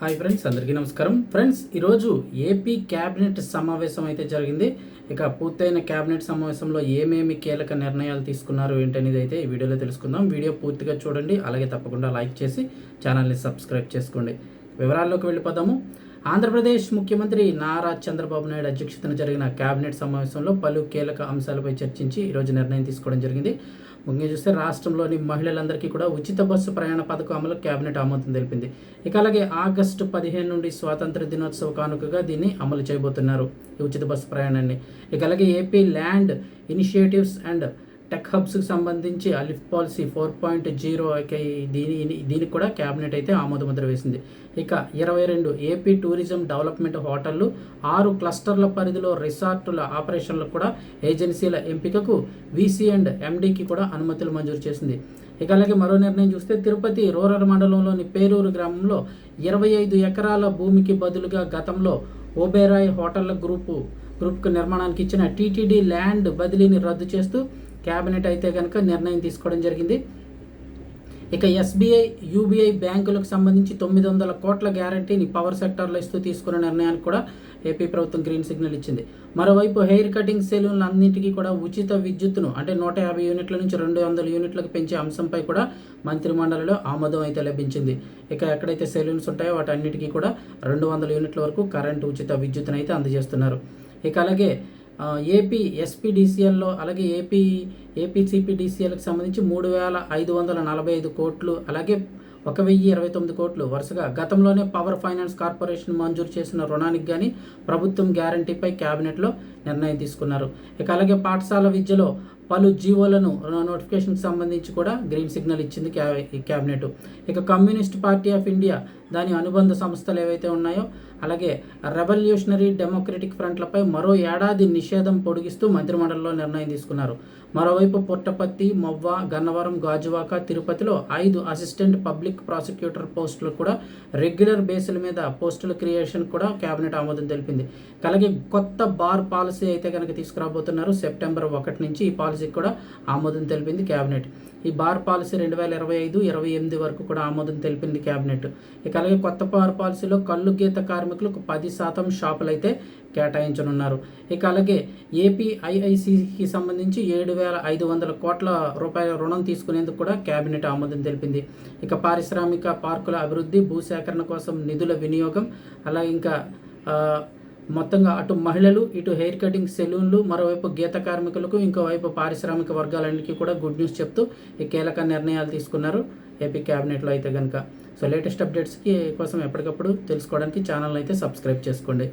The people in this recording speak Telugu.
హాయ్ ఫ్రెండ్స్ అందరికీ నమస్కారం. ఫ్రెండ్స్ ఈరోజు ఏపీ క్యాబినెట్ సమావేశం అయితే జరిగింది. ఇక పూర్తయిన క్యాబినెట్ సమావేశంలో ఏమేమి కీలక నిర్ణయాలు తీసుకున్నారు ఏంటనేది అయితే ఈ వీడియోలో తెలుసుకుందాం. వీడియో పూర్తిగా చూడండి. అలాగే తప్పకుండా లైక్ చేసి ఛానల్ని సబ్స్క్రైబ్ చేసుకోండి. వివరాల్లోకి వెళ్ళిపోదాము. ఆంధ్రప్రదేశ్ ముఖ్యమంత్రి నారా చంద్రబాబు నాయుడు అధ్యక్షతన జరిగిన కేబినెట్ సమావేశంలో పలు కీలక అంశాలపై చర్చించి ఈరోజు నిర్ణయం తీసుకోవడం జరిగింది. ముఖ్యంగా చూస్తే రాష్ట్రంలోని మహిళలందరికీ కూడా ఉచిత బస్సు ప్రయాణ పథకం అమలు కేబినెట్ ఆమోదం తెలిపింది. ఇక అలాగే ఆగస్టు పదిహేను నుండి స్వాతంత్ర దినోత్సవ కానుకగా దీన్ని అమలు చేయబోతున్నారు ఈ ఉచిత బస్సు ప్రయాణాన్ని. ఇక అలాగే AP land initiatives and tech హబ్స్కి సంబంధించి అలిఫ్ పాలసీ ఫోర్ పాయింట్ జీరో దీని దీనికి కూడా క్యాబినెట్ అయితే ఆమోదముద్ర వేసింది. ఇక ఇరవై రెండు ఏపీ టూరిజం డెవలప్మెంట్ హోటళ్ళు ఆరు క్లస్టర్ల పరిధిలో రిసార్టుల ఆపరేషన్లకు కూడా ఏజెన్సీల ఎంపికకు వీసీ అండ్ ఎండీకి కూడా అనుమతులు మంజూరు చేసింది. ఇక అలాగే మరో నిర్ణయం చూస్తే తిరుపతి రూరల్ మండలంలోని పేరూరు గ్రామంలో ఇరవై ఐదు ఎకరాల భూమికి బదులుగా గతంలో ఓబేరాయ్ హోటళ్ళ గ్రూపు గ్రూప్కు నిర్మాణానికి ఇచ్చిన టీటీడీ ల్యాండ్ బదిలీని రద్దు చేస్తూ క్యాబినెట్ అయితే కనుక నిర్ణయం తీసుకోవడం జరిగింది. ఇక ఎస్బీఐ యూబీఐ బ్యాంకులకు సంబంధించి తొమ్మిది వందల కోట్ల గ్యారంటీని పవర్ సెక్టార్లో ఇస్తూ తీసుకున్న నిర్ణయానికి కూడా ఏపీ ప్రభుత్వం గ్రీన్ సిగ్నల్ ఇచ్చింది. మరోవైపు హెయిర్ కటింగ్ సెలూన్లు అన్నింటికీ కూడా ఉచిత విద్యుత్తును అంటే నూట యాభై యూనిట్ల నుంచి రెండు వందల యూనిట్లకు పెంచే అంశంపై కూడా మంత్రిమండలిలో ఆమోదం అయితే లభించింది. ఇక ఎక్కడైతే సెలూన్స్ ఉంటాయో వాటన్నిటికీ కూడా రెండు వందల యూనిట్ల వరకు కరెంటు ఉచిత విద్యుత్తును అయితే అందజేస్తున్నారు. ఇక అలాగే ఏపీ ఎస్పీడీసీఎల్లో అలాగే ఏపీ ఏపీసీపీడీసీఎల్కి సంబంధించి మూడు వేల ఐదు వందల నలభై ఐదు కోట్లు అలాగే ఒక వెయ్యి ఇరవై తొమ్మిది కోట్లు వరుసగా గతంలోనే పవర్ ఫైనాన్స్ కార్పొరేషన్ మంజూరు చేసిన రుణానికి కానీ ప్రభుత్వం గ్యారంటీపై క్యాబినెట్లో నిర్ణయం తీసుకున్నారు. ఇక అలాగే పాఠశాల విద్యలో పలు జీవోలను నోటిఫికేషన్కి సంబంధించి కూడా గ్రీన్ సిగ్నల్ ఇచ్చింది క్యాబినెట్. ఇక కమ్యూనిస్ట్ పార్టీ ఆఫ్ ఇండియా దాని అనుబంధ సంస్థలు ఏవైతే ఉన్నాయో అలాగే రెవల్యూషనరీ డెమోక్రటిక్ ఫ్రంట్లపై మరో ఏడాది నిషేధం పొడిగిస్తూ మంత్రిమండలిలో నిర్ణయం తీసుకున్నారు. మరోవైపు పుట్టపత్తి మొవ్వ గన్నవరం గాజువాక తిరుపతిలో ఐదు అసిస్టెంట్ పబ్లిక్ ప్రాసిక్యూటర్ పోస్టులు కూడా రెగ్యులర్ బేసుల మీద పోస్టుల క్రియేషన్ కూడా కేబినెట్ ఆమోదం తెలిపింది. అలాగే కొత్త బార్ పాలసీ అయితే కనుక తీసుకురాబోతున్నారు సెప్టెంబర్ ఒకటి నుంచి ఈ పాలసీకి కూడా ఆమోదం తెలిపింది కేబినెట్ ఈ బార్ పాలసీ రెండు వేల ఇరవై ఐదు ఇరవై ఎనిమిది వరకు కూడా ఆమోదం తెలిపింది కేబినెట్ ఇక అలాగే కొత్త బార్ పాలసీలో కళ్ళు గీత కార్మికులకు పది శాతం షాపులు అయితే కేటాయించనున్నారు. ఇక అలాగే ఏపీఐఐసికి సంబంధించి ఏడు వేల ఐదు వందల కోట్ల రూపాయల రుణం తీసుకునేందుకు కూడా కేబినెట్ ఆమోదం తెలిపింది. ఇక పారిశ్రామిక పార్కుల అభివృద్ధి భూసేకరణ కోసం నిధుల వినియోగం అలాగే ఇంకా మొత్తంగా అటు మహిళలు ఇటు హెయిర్ కటింగ్ సెలూన్లు మరోవైపు గీత కార్మికులకు ఇంకోవైపు పారిశ్రామిక వర్గాలన్నిటికీ కూడా గుడ్ న్యూస్ చెప్తూ ఈ కీలక నిర్ణయాలు తీసుకున్నారు ఏపీ క్యాబినెట్లో అయితే కనుక సో లేటెస్ట్ అప్డేట్స్కి కోసం ఎప్పటికప్పుడు తెలుసుకోవడానికి ఛానల్ అయితే సబ్స్క్రైబ్ చేసుకోండి.